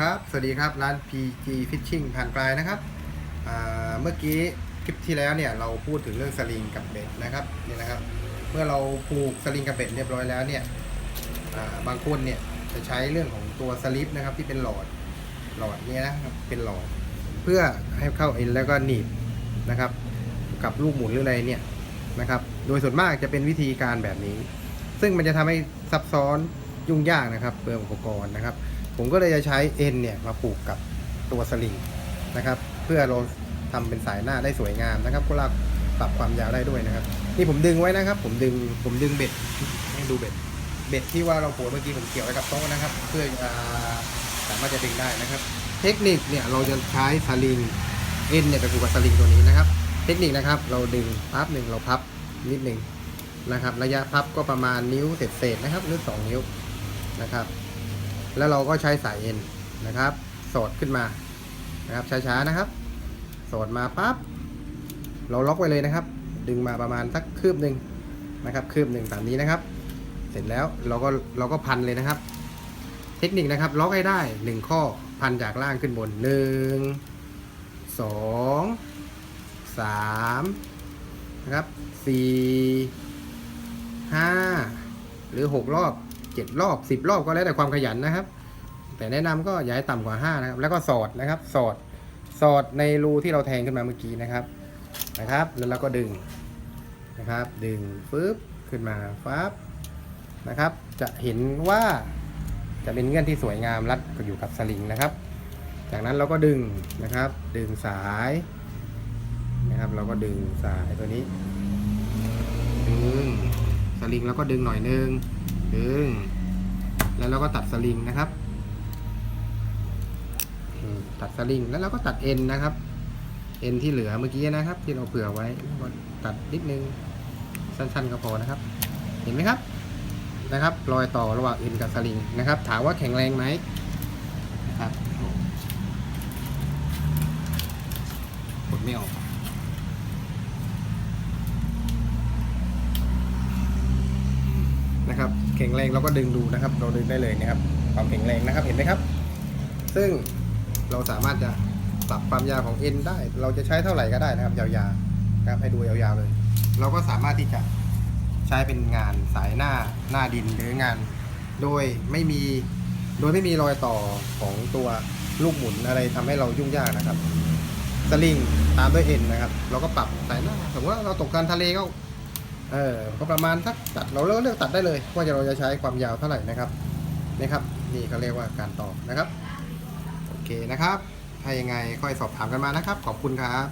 ครับ สวัสดีครับ ร้าน PG Fishing ผ่านปลายนะครับ เมื่อกี้คลิปที่แล้วเนี่ยเราพูดถึงเรื่องสลิงกับเบ็ดนะครับนี่นะครับ เมื่อเราผูกสลิงกับเบ็ดเรียบร้อยแล้วเนี่ยบางคนเนี่ยจะใช้เรื่องของตัวสลิปนะครับที่เป็นหลอดหลอดเนี่ยนะครับเป็นหลอด เพื่อให้เข้าเอ็นแล้วก็หนีบนะครับ กับลูกหมุนหรืออะไรเนี่ยนะครับ โดยส่วนมากจะเป็นวิธีการแบบนี้ ซึ่งมันจะทำให้ซับซ้อนยุ่งยากนะครับเปลืองอุปกรณ์นะครับ ผมก็เลยจะใช้เอ็นเนี่ยมาผูกกับตัวสลิงนะครับ เพื่อเราทำเป็นสายหน้าได้สวยงามนะครับก็ลากปรับความยาวได้ด้วยนะครับ นี่ผมดึงไว้นะครับ ผมดึงผมดึงเบ็ดให้ดูเบ็ด เบ็ดที่ว่าเราโผล่เมื่อกี้ผมเกี่ยวไว้กับโต๊ะนะครับ เพื่อสามารถจะดึงได้นะครับ เทคนิคเนี่ยเราจะใช้สลิงเอ็นเนี่ยไปผูกกับสลิงตัวนี้นะครับ เทคนิคนะครับ เราดึงปั๊บหนึ่งเราพับนิดหนึ่งนะครับ ระยะพับก็ประมาณนิ้วเศษๆนะครับหรือสองนิ้วนะครับ แล้วเราก็ใช้สายเอ็นนะครับ สอดขึ้นมานะครับช้าๆนะครับ สอดมาปั๊บเราล็อกไว้เลยนะครับ ดึงมาประมาณสักคืบหนึ่งนะครับ คืบหนึ่งตามนี้นะครับ เสร็จแล้วเราก็เราก็พันเลยนะครับ เทคนิคนะครับล็อกให้ได้หนึ่งข้อพันจากล่างขึ้นบนหนึ่งสองสามนะครับสี่ห้าหรือหกรอบ เจ็ดรอบสิบรอบก็แล้วแต่ความขยันนะครับ แต่แนะนำก็อย่าให้ต่ำกว่าห้านะครับแล้วก็สอดนะครับ สอดสอดในรูที่เราแทงขึ้นมาเมื่อกี้นะครับนะครับ แล้วเราก็ดึงนะครับ ดึงปึ๊บขึ้นมาฟับนะครับ จะเห็นว่าจะเป็นเงื่อนที่สวยงามรัดอยู่กับสลิงนะครับ จากนั้นเราก็ดึงนะครับ ดึงสายนะครับ เราก็ดึงสายตัวนี้ดึงสลิงแล้วก็ดึงหน่อยนึง ดึง แล้วเราก็ตัดสลิงนะครับ ตัดสลิง แล้วเราก็ตัดเอ็นนะครับ เอ็นที่เหลือเมื่อกี้นะครับ ที่เราเผื่อไว้ก็ตัดนิดนึง สั้นๆก็พอนะครับ เห็นไหมครับ นะครับ รอยต่อระหว่างเอ็นกับสลิงนะครับ ถามว่าแข็งแรงไหมนะครับกดไม่ออก นะครับแข็งแรงเราก็ดึงดูนะครับ เราดึงได้เลยนะครับความแข็งแรงนะครับเห็นไหมครับ ซึ่งเราสามารถจะปรับความยาวของเอ็นได้ เราจะใช้เท่าไหร่ก็ได้นะครับยาวๆนะครับให้ดูยาวๆเลย เราก็สามารถที่จะใช้เป็นงานสายหน้าหน้าดินหรืองาน โดยไม่มีโดยไม่มีรอยต่อของตัวลูกหมุนอะไรทำให้เรายุ่งยากนะครับสลิงตามด้วยเอ็นนะครับ เราก็ปรับสายหน้าสมมติว่าเราตกกลารทะเลก็ เออก็ประมาณสักตัดเราเลือกเลือกตัดได้เลยว่าจะเราจะใช้ความยาวเท่าไหร่นะครับนี่ครับนี่เขาเรียกว่าการต่อนะครับโอเคนะครับถ้ายังไงค่อยสอบถามกันมานะครับ ขอบคุณครับ